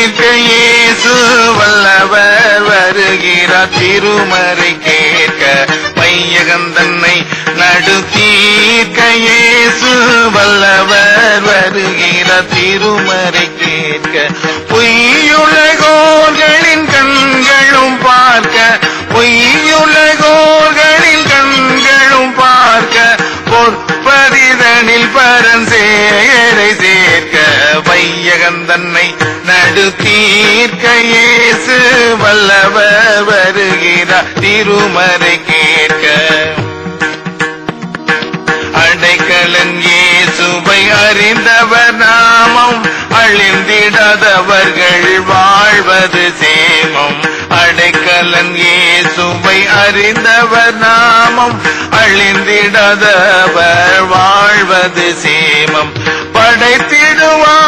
நடு தீர்க்க இயேசு வல்லவர் வருகிறார். திருமறை கேட்க பையகந்தன்னை நடு தீர்க்க இயேசு வல்லவர் வருகிறார். திருமறை நடு தீர்க்க இயேசு வல்லவர் வருகிறார். திருமறை கேட்க. அடைக்கலன் இயேசுவை அறிந்தவர் நாமம். அழிந்திடாதவர்கள் வாழ்வது சேமம். அடைக்கலன் இயேசுவை அறிந்தவர் நாமம். அழிந்திடாதவர் வாழ்வது சேமம். படைத்திடுவார்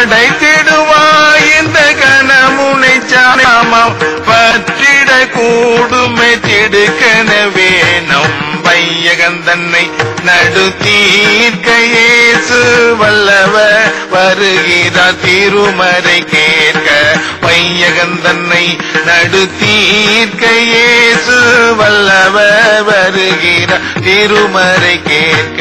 படைத்திடுவாய் இந்த கணமுனை சாமம் பற்றிட கூடுமை திடுக்கன வேணும் வையகந்தன்னை நடு வல்லவ வருகிறார் திருமறை கேட்க பையகந்தன்னை நடுத்தீர்க்கேசு வல்லவ வருகிறார் திருமறை கேட்க.